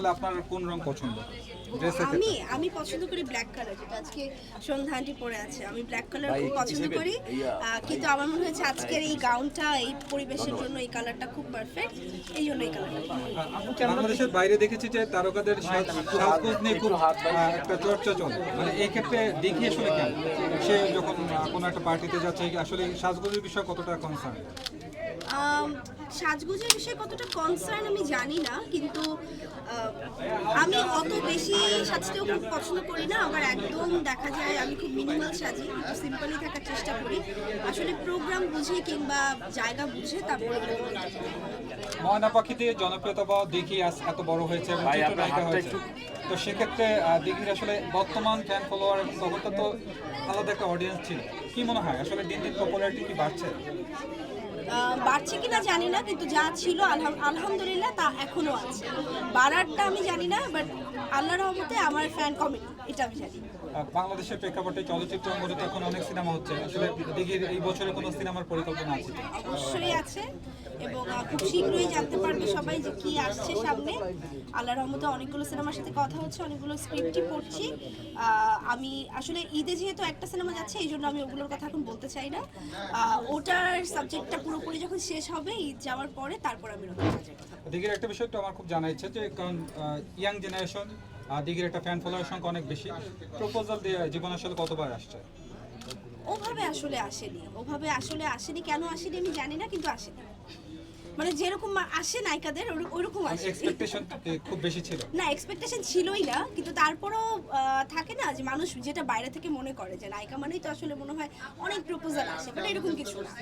আসলে আপনার কোন রং পছন্দ? আমি আমি পছন্দ করি ব্ল্যাক কালার যেটা আজকে সন্ধ্যা আন্টি পরে আছে। আমি ব্ল্যাক কালার খুব পছন্দ করি। কিন্তু আমার মনে হয়েছে আজকের এই গাউনটা এই পরিবেশের জন্য এই কালারটা খুব পারফেক্ট এই জন্য এই কালারটা বাংলাদেশের বাইরে দেখেছি যে তারকাদের সাজগোজ নিয়ে খুব একটা চর্চা চলে মানে এই ক্ষেত্রে দেখি আসলে কেন সে যখন কোনো একটা পার্টিতে যাচ্ছে আসলে সাজগোজের বিষয়ে কতটা কনসার্ন সাজগোজের বিষয়ে কতটা কনসার্ন আমি জানি না কিন্তু আমি অত বেশি সাজতেও খুব পছন্দ করি না। আমার একদম দেখা যায় আমি খুব মিনিমাল সাজি একটু সিম্পলি থাকার চেষ্টা করি। আসলে প্রোগ্রাম বুঝে কিংবা জায়গা বুঝে তারপরে। ময়না পাখিতে জনপ্রিয়তা বা দেখি আজ এত বড় হয়েছে তো সেক্ষেত্রে দিঘির আসলে বর্তমান ফ্যান ফলোয়ার এবং তখনটা তো আলাদা একটা অডিয়েন্স ছিল। কি মনে হয়? আসলে দিন দিন পপুলারিটি কি বাড়ছে? বাড়ছে কিনা জানি না কিন্তু যা ছিল আলহাম- আলহামদুলিল্লাহ তা এখনও আছে। বাড়ারটা আমি জানি না বাট আল্লাহ রহমতে আমার ফ্যান কমেডি এটা আমি জানি। বাংলাদেশের প্রেক্ষাপটে চলচ্চিত্র অঙ্গনে তো এখন অনেক সিনেমা হচ্ছে। আসলে দিঘির এই বছরে কোনো সিনেমার পরিকল্পনা আছে অবশ্যই আছে এবং খুব শীঘ্রই জানতে পারবে সবাই যে কি আসছে সামনে। আল্লাহ রহমতে অনেকগুলো সিনেমার সাথে কথা হচ্ছে অনেকগুলো স্ক্রিপ্টই পড়ছি। আমি আসলে ঈদে যেহেতু একটা সিনেমা যাচ্ছে এই জন্য আমি ওগুলোর কথা এখন বলতে চাই না। ওটার সাবজেক্টটা পুরোপুরি যখন শেষ হবে ঈদ যাওয়ার পরে তারপর আমি নতুন কাজের কথা দিঘির একটা বিষয় একটু আমার খুব জানা ইচ্ছে যে কারণ ইয়াং জেনারেশন দিঘির একটা ফ্যান ফলোয়ার সংখ্যা অনেক বেশি। প্রপোজাল দিয়ে জীবনের সাথে কতবার আসছে? ওভাবে আসলে আসেনি ওভাবে আসলে আসেনি কেন আসেনি আমি জানি না কিন্তু আসেনি। মানে যেরকম আসে নায়িকাদের ওরকম আসে। এক্সপেকটেশন খুব বেশি ছিল। না এক্সপেকটেশন ছিলই না কিন্তু তারপরও আহ, থাকে না যে মানুষ যেটা বাইরে থেকে মনে করে যে নায়িকা মানেই তো আসলে মনে হয় অনেক প্রপোজাল আসে বাট এরকম কিছু না।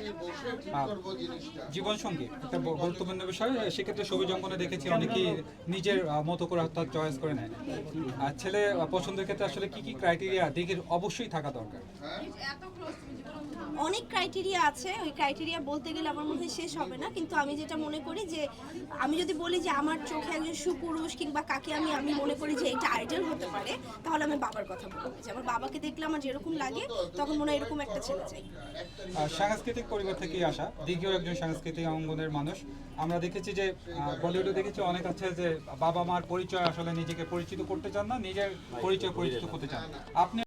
জীবন সঙ্গী একটা গুরুত্বপূর্ণ বিষয় সেক্ষেত্রে ছবি অঙ্গনে দেখেছি অনেকেই নিজের মতো করে অর্থাৎ চয়েস করে নেয়। আর ছেলে পছন্দের ক্ষেত্রে আসলে কি কি ক্রাইটেরিয়া দিঘির অবশ্যই থাকা দরকার। অনেক ক্রাইটেরিয়া আছে। ওই ক্রাইটেরিয়া বলতে গেলে আমার মধ্যে শেষ হবে না। কিন্তু আমি যেটা মনে করি যে, আমি যদি বলি যে আমার চোখে একজন সুপুরুষ কিংবা কাকে আমি আমি মনে করি যে এটা আইডল হতে পারে, তাহলে আমি বাবার কথা বলব যে আমার বাবাকে দেখলে আমার যেরকম লাগে, তখন মনে হয় এরকম একটা ছেলে চাই। সাংস্কৃতিক পরিবার থেকেই আসা। দিঘিও একজন সাংস্কৃতিক অঙ্গনের মানুষ। আমরা দেখেছি যে বলিউডে দেখেছি অনেক আছে যে বাবা মার পরিচয় আসলে নিজেকে পরিচিত করতে চান না, নিজের পরিচয় পরিচিত করতে চান। আপনি